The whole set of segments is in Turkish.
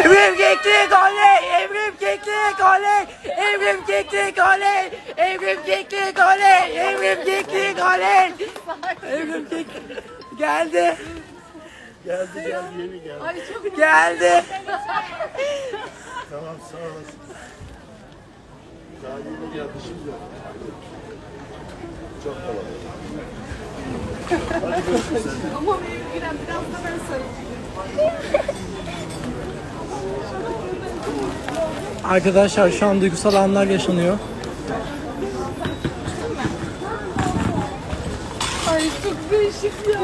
Evrim Keklik oley! Evrim Keklik oley! Evrim Keklik oley! Evrim Keklik oley! Evrim Keklik oley! Evrim Keklik geldi. Geldi geldi yeni geldi. Geldi. Tamam sağ olasın. Daha yeni geldi şimdi. Çok kalabalık. Ama İrem biraz da ben sarılayım. Arkadaşlar şu an duygusal anlar yaşanıyor. Ay çok değişik ya.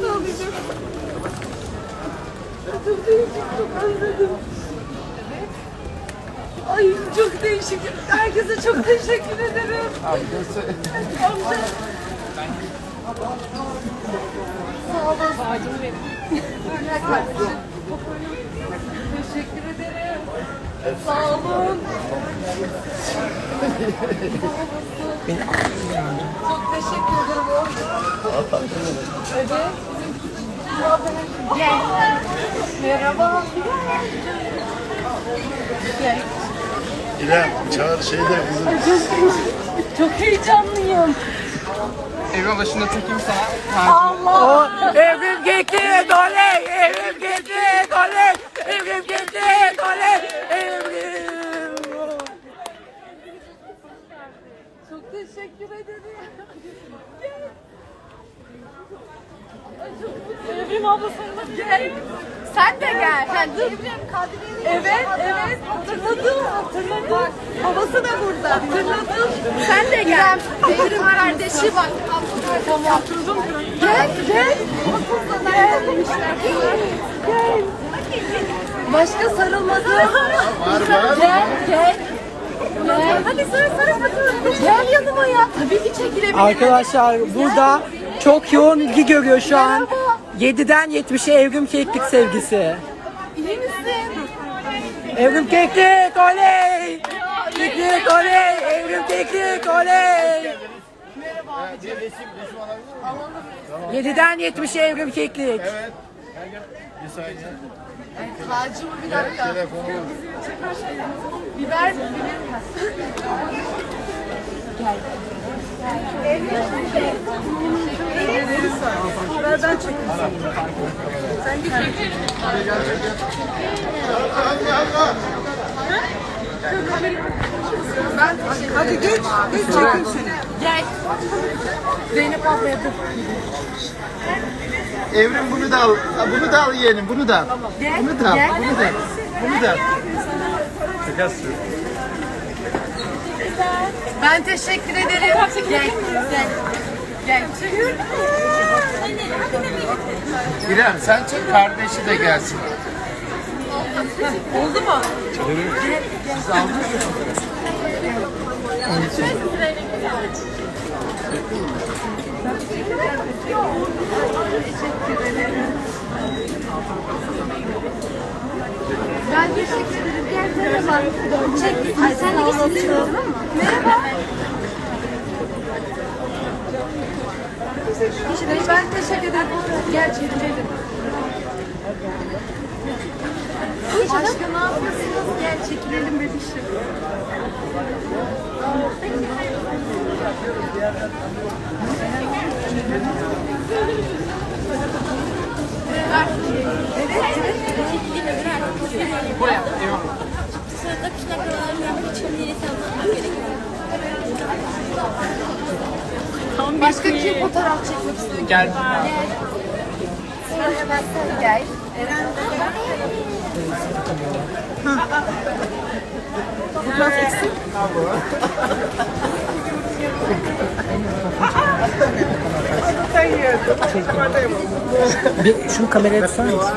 Ne olacak? Çok değişik, çok özledim. Ay çok değişik. Herkese çok teşekkür ederim. Amca. Sağ olun. Ağacım benim. Teşekkür ederim. Sağ olun. Çok teşekkür ederim. Evet. Gel. Merhaba. Gel. İrem çağır şeyde kızım. Çok heyecanlıyım. Evin başında çekeyim sana. Allah. O Evrim Keklik oley! Evrim Keklik oley! Evrim Keklik oley! Evrim! Çok teşekkür ederim. Gel. Ay çok mutluyum. Evrim abla sarılıp gel. Sen de gel. Sen dur. Evet, evet. Hatırladım, hatırladım. Babası da burada. Hatırladım. Gel. Evrim kardeşi bak. Tamam. Gel, gel. Gel. Gel. Başka sarılmadı. Gel, gel. Gel. Hadi sarıl sarıl bakalım. Gel yanıma ya. Tabii ki çekilebilirim. Arkadaşlar burada çok yoğun ilgi görüyor şu an. 7'den 70'e Evrim Keklik sevgisi. İyi misin? Evrim Keklik oley! Keklik oley! Evrim Keklik oley! 7'den 70'e Evrim Keklik. Bir saniye. Tacım bir dakika. Telefonu Biber mi? Nereden çekiyorsun? Sen git. Ben Hadi geç, geç çekeyim seni. Gel. Zeynep ablaya dur. Evrim bunu da al. Bunu da al yeğenim. Bunu da. al. Bunu da. al, Bunu da. al, Bunu da. al. Ben teşekkür ederim. Gel, gel. Gel. İrem sen çek kardeşi de gelsin. Oldu mu? Ben teşekkür ederim. Gel merhaba. Çek. Ay sen de gitsin. Merhaba. Teşekkür Ben teşekkür ederim. Gel çekelim. Başka ne yapıyorsunuz? Gel çekilelim bebişim. Buraya. Eyvallah. Başka kim fotoğraf çekmek istiyor? Gel. Gel. Fotoğraf eksik. Bir şunu kameraya tutar mısın?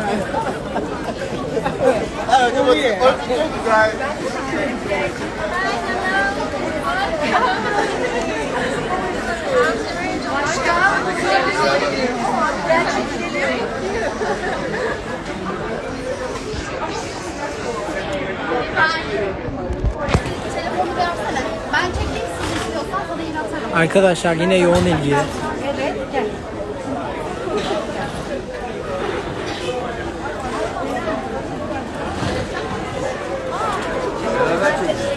Telefonu Arkadaşlar yine yoğun ilgi.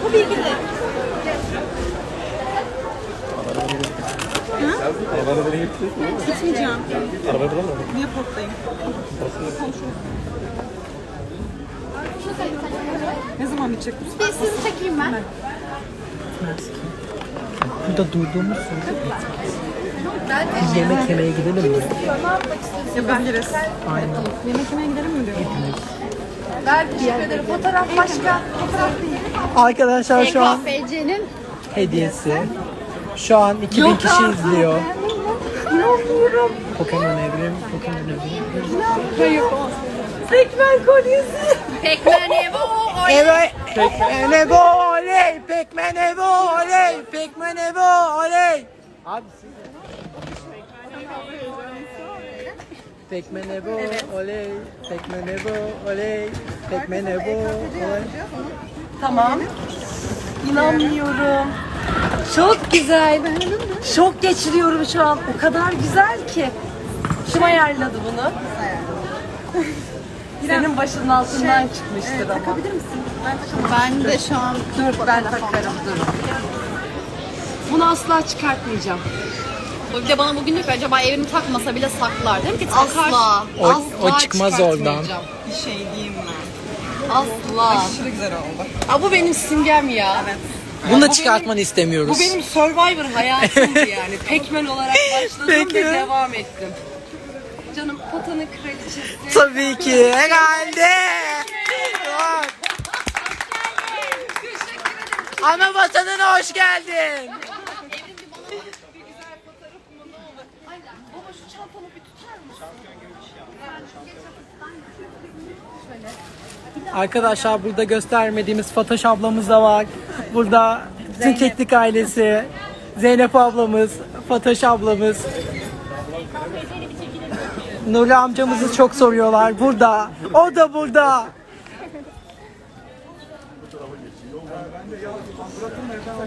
Bu bilgi Gitmeyeceğim. Arabayı bulamadın mı? Airport'tayım. Konuşuyorum. Ne zaman bitecek bu? Bir sizi çekeyim ben. Ben. Mersi. Burada durduğumuz biz yemek yemeye gidelim mi? Yapabiliriz. Aynen. Yemek yemeye gidelim mi diyor? Ver teşekkür ederim. Fotoğraf başka. Fotoğraf değil. Arkadaşlar şu an KKFC'nin hediyesi. Şu an 2000 kişi izliyor. Pokemon evrim, Pokemon evrim. Pekmen kolyesi. Pekmen Evo. Evet. Pekmen Evo oley, Pekmen Evo oley, Pekmen Evo oley. Abi siz Pekmen Evo oley, Pekmen Evo oley, Pekmen Evo oley. Tamam. İnanmıyorum. Çok güzel. Şok geçiriyorum şu an. O kadar güzel ki. Kim ayarladı bunu? Senin başının altından çıkmıştır ama. Ben de şu an Dur ben takarım dur. Bunu asla çıkartmayacağım. bir de bana bugün diyor ki acaba evimi takmasa bile saklar. Dedim ki asla. O, asla o çıkmaz oradan. çıkartmayacağım. Bir şey diyeyim ben. Asla. Aşırı güzel oldu. Aa, bu benim simgem ya. Bunu da çıkartmanı istemiyoruz. Bu benim Survivor hayatımdı yani. Pekmen olarak başladım ve devam ettim. Canım potanın kraliçesi. Tabii ki herhalde. Ana vatanına hoş geldin. Arkadaşlar burada göstermediğimiz Fatoş ablamız da var. Burada bütün teknik ailesi. Zeynep ablamız, Fatoş ablamız. Nuri amcamızı çok soruyorlar. Burada. O da burada.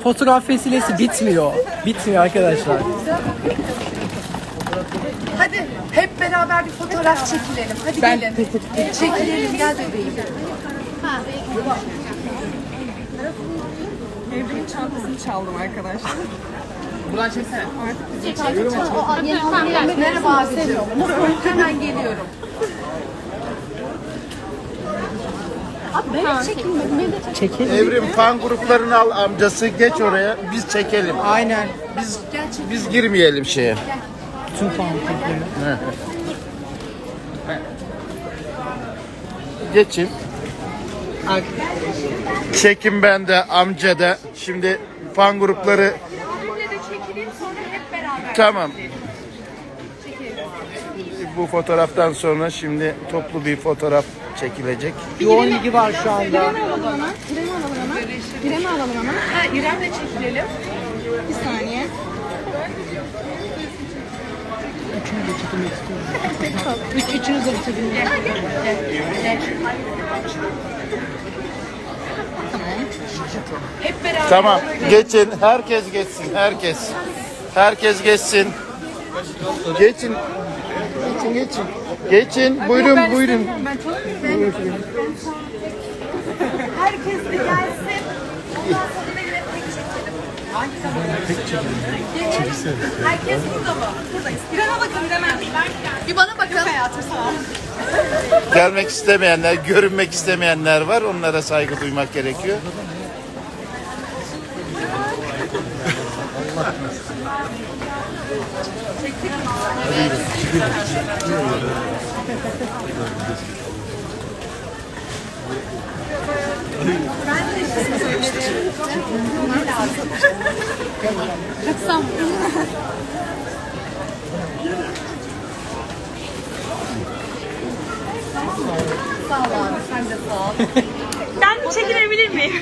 Fotoğraf vesilesi bitmiyor. Bitmiyor arkadaşlar. Hadi hep beraber bir fotoğraf çekilelim. Hadi gelin. Çekilelim gel bebeğim. Evrimin çantasını çaldım arkadaşlar. Buradan çeksene. O yeni aldığım Merhaba abicim. Hemen geliyorum. Çekil. Evrim fan gruplarını al amcası geç oraya biz çekelim. Aynen. Biz biz girmeyelim şeye. Tüm fanfikleri. Geçin. Çekim bende, amca da. Şimdi fan grupları Tamam. Bu fotoğraftan sonra şimdi toplu bir fotoğraf çekilecek. Yoğun ilgi var şu anda. İrem alalım hemen. Ha, İrem'le çekilelim. Bir saniye. Üç, üçünüz de bitirdiniz. Hep beraber. Tamam. Geçin. Herkes geçsin. Herkes. Herkes geçsin. Geçin. Geçin geçin. Geçin. Buyurun buyurun. Herkes bir gelsin. Ondan sonra da yine tek çekelim. Gelin. Herkes burada mı? Buradayız. İrem'e bakın İrem'e. Bir bana bakın. Hayatım sağ ol. Gelmek istemeyenler, görünmek istemeyenler var. Onlara saygı duymak gerekiyor. Kıksam. Sağ ol abi. Sen de sağ ol. Ben çekilebilir miyim?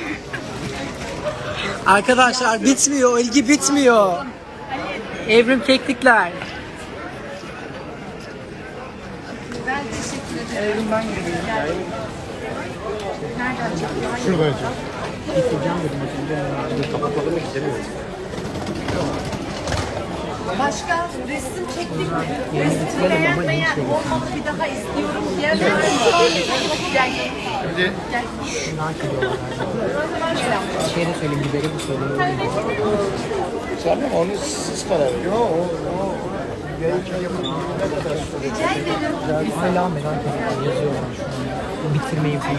Arkadaşlar bitmiyor. ilgi bitmiyor. Evrim teknikler. Ben teşekkür ederim. Başka resim çektik mi? Resmi beğenmeyen olmalı bir daha istiyorum diyen var mı? Gel. Şimdi Şey de söyleyeyim biberi bu söyleyeyim. tamam onu siz karar verin. Hala merak ediyorum. Yazıyorlar şu an. Bitirmeyi falan.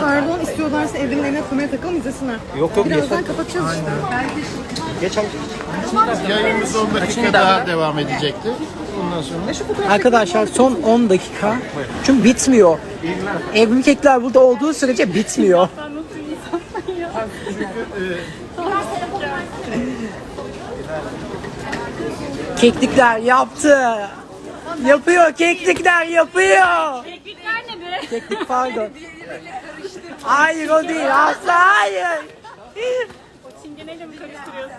Pardon istiyorlarsa evrenin eline kamera takalım izlesinler. Yok yok Birazdan kapatacağız işte. Geç abi. Yayınımız 10 dakika daha devam edecekti. Ondan sonra Arkadaşlar son 10 dakika. Çünkü bitmiyor. Evlilik kekler burada olduğu sürece bitmiyor. Keklikler yaptı. Yapıyor, keklikler yapıyor. Keklikler ne be? Keklik pardon. Hayır o değil, asla hayır. Çingeneyle mi karıştırıyorsun?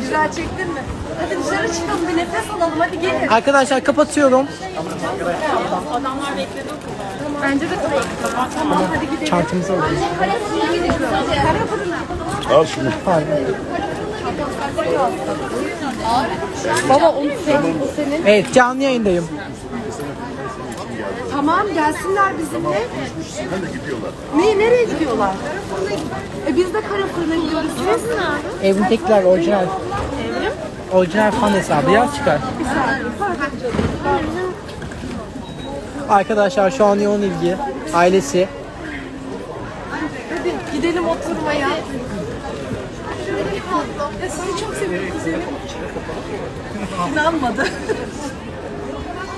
Güzel çektin mi? Hadi dışarı çıkalım bir nefes alalım hadi gelin. Arkadaşlar kapatıyorum. Adamlar bekledi okulda. Bence de tamam hadi gidelim. Çantamızı alalım. al şunu. Baba onu senin. Evet canlı yayındayım. Tamam gelsinler bizimle. Ne, nereye gidiyorlar? E biz de kara fırına gidiyoruz. Evlilik kekler orijinal. Orijinal fan hesabı yaz çıkar. Arkadaşlar şu an yoğun ilgi. Ailesi. Hadi gidelim oturmaya. Ya seni çok seviyorum kuzenim. İnanmadı.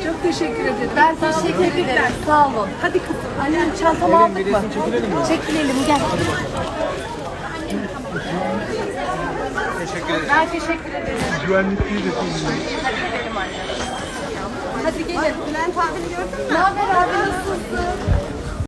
Çok teşekkür ederim. Ben teşekkür ederim. Sağ olun. Hadi kızım. Annem çantamı aldık mı? Çekilelim gel. Ben teşekkür ederim. Güvenlikliyi de Hadi gelin. Bülent abini gördün mü? Ne haber abi nasılsın?